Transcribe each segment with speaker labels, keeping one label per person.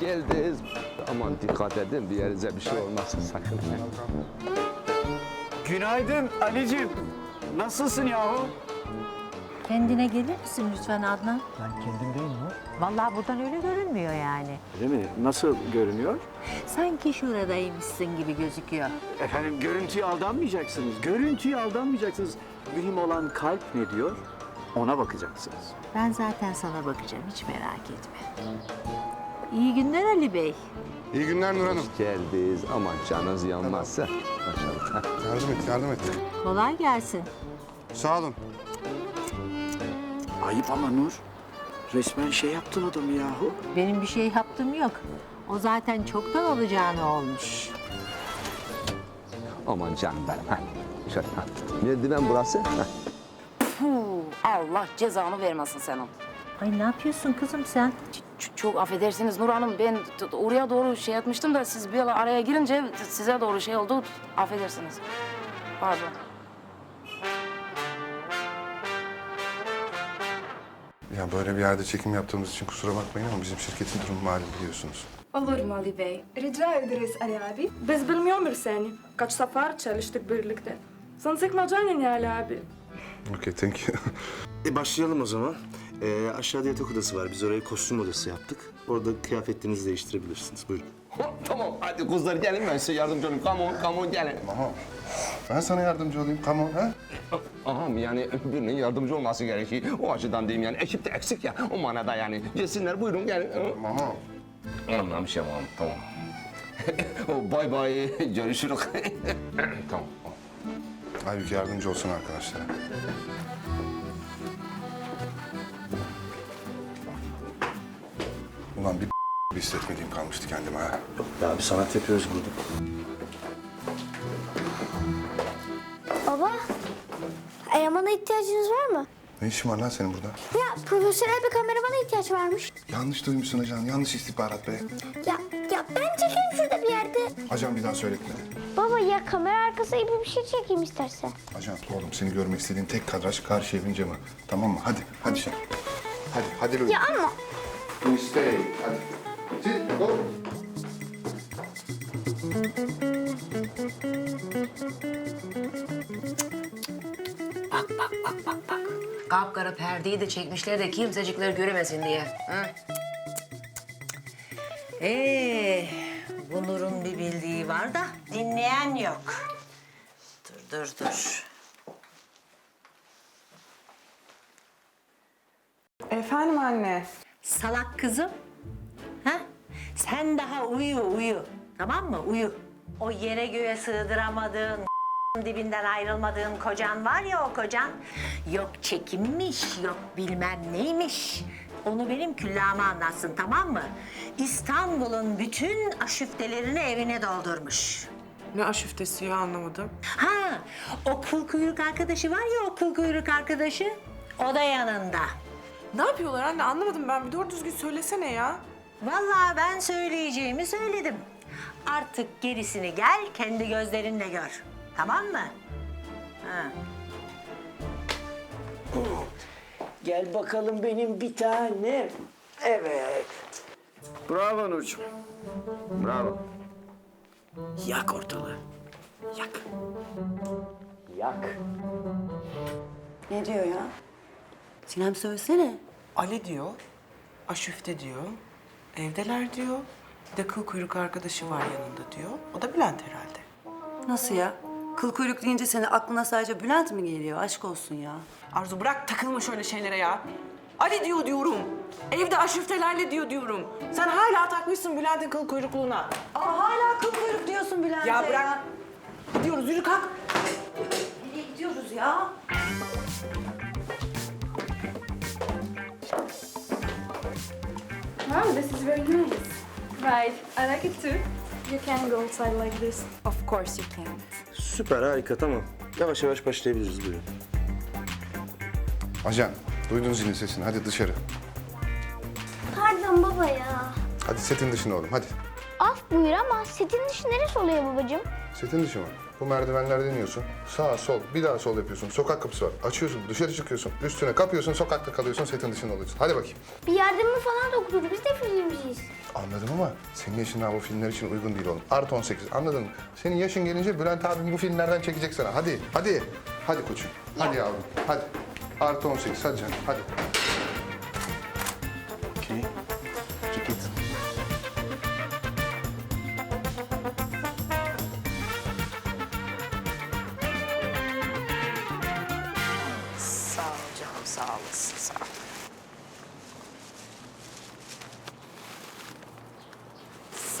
Speaker 1: geldiniz. Aman dikkat edin bir yerinize bir şey olmasın sakın.
Speaker 2: Günaydın Ali'cim. Nasılsın yahu?
Speaker 3: Kendine gelir misin lütfen Adnan?
Speaker 2: Ben kendimdeyim mi?
Speaker 3: Vallahi buradan öyle görünmüyor yani.
Speaker 2: Değil mi? Nasıl görünüyor?
Speaker 3: Sanki şuradaymışsın gibi gözüküyor.
Speaker 2: Efendim görüntüye aldanmayacaksınız. Görüntüye aldanmayacaksınız. Mühim olan kalp ne diyor? Ona bakacaksınız.
Speaker 3: Ben zaten sana bakacağım hiç merak etme. İyi günler Ali Bey.
Speaker 4: İyi günler Nur Hanım.
Speaker 1: Geldiniz aman canınız yanmazsa. Maşallah.
Speaker 4: Yardım et, yardım et.
Speaker 3: Kolay gelsin.
Speaker 4: Sağ olun.
Speaker 2: Ayıp ama Nur. Resmen şey yaptın adamı yahu.
Speaker 3: Benim bir şey yaptığım yok. O zaten çoktan olacağını olmuş.
Speaker 1: Aman canım benim. Ha. Şöyle. Ha. Merdiven burası. Ha.
Speaker 5: Puh, Allah cezanı vermesin senin.
Speaker 3: Ay ne yapıyorsun kızım sen?
Speaker 5: Ç- çok affedersiniz Nur Hanım. Ben oraya doğru şey etmiştim de siz bir araya girince size doğru şey oldu. Affedersiniz. Pardon.
Speaker 4: Ya böyle bir yerde çekim yaptığımız için kusura bakmayın ama bizim şirketin durumu malum biliyorsunuz.
Speaker 6: Olur mu Ali Bey? Rica ederiz Ali abi. Biz bilmiyoruz seni. Kaç sefer çalıştık birlikte. Sen sıkma canını Ali abi.
Speaker 4: Okay, thank you.
Speaker 7: E başlayalım o zaman. Ee, aşağıda yatak odası var. Biz oraya kostüm odası yaptık. Orada kıyafetlerinizi değiştirebilirsiniz. Buyurun.
Speaker 1: tamam hadi kızlar gelin ben size yardımcı olayım. Come on, come on gelin.
Speaker 4: Aha. Ben sana yardımcı olayım. Come on, ha?
Speaker 1: Aha yani birinin yardımcı olması gerekiyor. O açıdan diyeyim yani ekipte eksik ya. O manada yani. Gelsinler buyurun gelin.
Speaker 4: Aha.
Speaker 1: Anlamışım tamam tamam. bay bay görüşürüz. tamam.
Speaker 4: Halbuki yardımcı olsun arkadaşlara. Ulan bir bir hissetmediğim kalmıştı kendime ha.
Speaker 7: Ya bir sanat yapıyoruz burada.
Speaker 8: Baba, elemana ihtiyacınız var mı?
Speaker 4: Ne işin var lan senin burada?
Speaker 8: Ya profesyonel bir kameramana ihtiyaç varmış.
Speaker 4: Yanlış duymuşsun ajan. Yanlış istihbarat be.
Speaker 8: Ya, ya ben çekeyim şurada bir yerde.
Speaker 4: Ajan bir daha söyletme.
Speaker 8: Baba ya kamera arkası gibi bir şey çekeyim istersen.
Speaker 4: Ajan oğlum seni görmek istediğin tek kadraj karşı evin camı. Tamam mı? Hadi, hadi sen. Hadi, hadi Louis.
Speaker 8: Ya ama
Speaker 4: Stay. Hadi. Sit, go.
Speaker 5: Bak bak bak bak bak. Kapkara perdeyi de çekmişler de kimsecikler göremesin diye. Hı?
Speaker 3: Ee, bu Nur'un bir bildiği var da dinleyen yok. Dur dur dur.
Speaker 6: Efendim anne.
Speaker 3: Salak kızım. Ha? Sen daha uyu uyu. Tamam mı? Uyu. O yere göğe sığdıramadığın dibinden ayrılmadığın kocan var ya o kocan. Yok çekinmiş, yok bilmem neymiş. Onu benim küllama anlatsın tamam mı? İstanbul'un bütün aşüftelerini evine doldurmuş.
Speaker 6: Ne aşüftesi ya anlamadım.
Speaker 3: Ha, o kıl kuyruk arkadaşı var ya o kıl kuyruk arkadaşı. O da yanında.
Speaker 6: Ne yapıyorlar anne anlamadım ben. Bir doğru düzgün söylesene ya.
Speaker 3: Vallahi ben söyleyeceğimi söyledim. Artık gerisini gel kendi gözlerinle gör. Tamam mı? Ha.
Speaker 9: Gel bakalım benim bir tanem. Evet.
Speaker 2: Bravo Nurcuğum.
Speaker 1: Bravo.
Speaker 9: Yak ortalığı. Yak. Yak.
Speaker 10: Ne diyor ya? Sinem söylesene.
Speaker 6: Ali diyor. Aşüfte diyor. Evdeler diyor. Bir de kıl kuyruk arkadaşı var yanında diyor. O da Bülent herhalde.
Speaker 10: Nasıl ya? Kıl kuyruk deyince senin aklına sadece Bülent mi geliyor? Aşk olsun ya.
Speaker 6: Arzu bırak takılma şöyle şeylere ya. Ali diyor diyorum. Evde aşüftelerle diyor diyorum. Sen hala takmışsın Bülent'in kıl kuyrukluğuna.
Speaker 10: Aa hala kıl kuyruk diyorsun Bülent'e
Speaker 6: Ya bırak. Gidiyoruz yürü kalk.
Speaker 10: Nereye gidiyoruz ya?
Speaker 6: Wow, this is very nice. Right, I like it too. You can go outside like this. Of course you can.
Speaker 7: Süper, harika, tamam. Yavaş yavaş başlayabiliriz. Buyurun.
Speaker 4: Ajan, duydun zilin sesini. Hadi dışarı.
Speaker 8: pardon baba ya.
Speaker 4: Hadi setin dışına oğlum, hadi.
Speaker 8: Af buyur ama setin dışı neresi oluyor babacığım?
Speaker 4: Setin dışı mı? Bu merdivenlerden iniyorsun. Sağ, sol, bir daha sol yapıyorsun. Sokak kapısı var. Açıyorsun, dışarı çıkıyorsun. Üstüne kapıyorsun, sokakta kalıyorsun, setin dışında oluyorsun. Hadi bakayım.
Speaker 8: Bir yardımı falan dokunur. Biz de filmciyiz.
Speaker 4: Anladım ama senin yaşın daha bu filmler için uygun değil oğlum. Artı 18 anladın mı? Senin yaşın gelince Bülent abim bu filmlerden çekecek sana. Hadi, hadi. Hadi koçum. Hadi yavrum, hadi. Artı 18, hadi canım, hadi.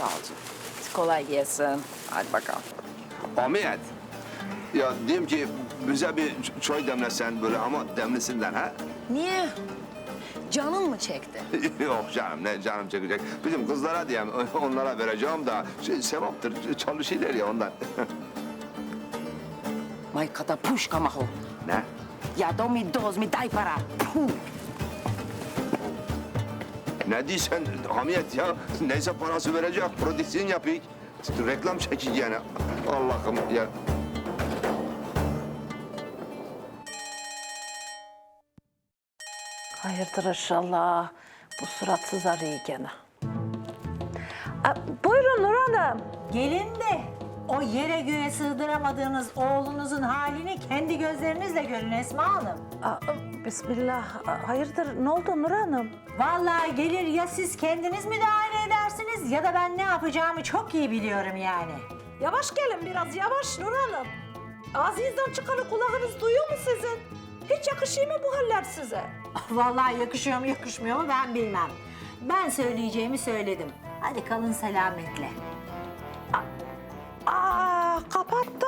Speaker 5: Sağ ol canım. Kolay gelsin. Hadi bakalım.
Speaker 11: Ahmet. Ya diyeyim ki bize bir çay demlesen böyle ama demlisinden ha?
Speaker 5: Niye? Canın mı çekti?
Speaker 11: Yok canım ne canım çekecek. Bizim kızlara diyeyim onlara vereceğim da şey, sevaptır çalışıyorlar ya ondan.
Speaker 5: Kada puška maho.
Speaker 11: ne?
Speaker 5: Mi doz mi daj para. Puh.
Speaker 11: Ne diyorsun Hamiyet ya? Neyse parası verecek, prodüksiyon yapıyor. Reklam çekik yani. Allah'ım ya.
Speaker 3: Hayırdır inşallah. Bu suratsız arıyor gene. Aa, buyurun Nur Hanım. Gelin de o yere göğe sığdıramadığınız oğlunuzun halini kendi gözlerinizle görün Esma Hanım.
Speaker 12: Bismillah. Hayırdır? Ne oldu Nur Hanım?
Speaker 3: Vallahi gelir ya siz kendiniz müdahale edersiniz ya da ben ne yapacağımı çok iyi biliyorum yani.
Speaker 12: Yavaş gelin biraz yavaş Nur Hanım. Ağzınızdan çıkanı kulağınız duyuyor mu sizin? Hiç yakışıyor mu bu haller size?
Speaker 3: Vallahi yakışıyor mu yakışmıyor mu ben bilmem. Ben söyleyeceğimi söyledim. Hadi kalın selametle.
Speaker 12: Aa kapattı.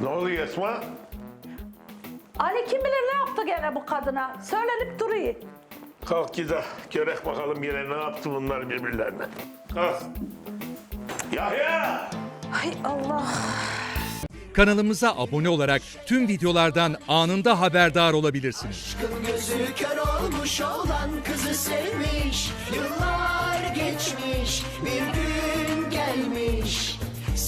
Speaker 13: Ne oluyor Esma?
Speaker 12: Ali kim bilir ne yaptı gene bu kadına? Söylenip duruyor.
Speaker 13: Kalk gide. Görek bakalım yine ne yaptı bunlar birbirlerine. Kalk. Yahya!
Speaker 12: Hay Allah.
Speaker 14: Kanalımıza abone olarak tüm videolardan anında haberdar olabilirsiniz.
Speaker 1: Gözü kör olmuş olan kızı sevmiş Yıllar geçmiş bir gün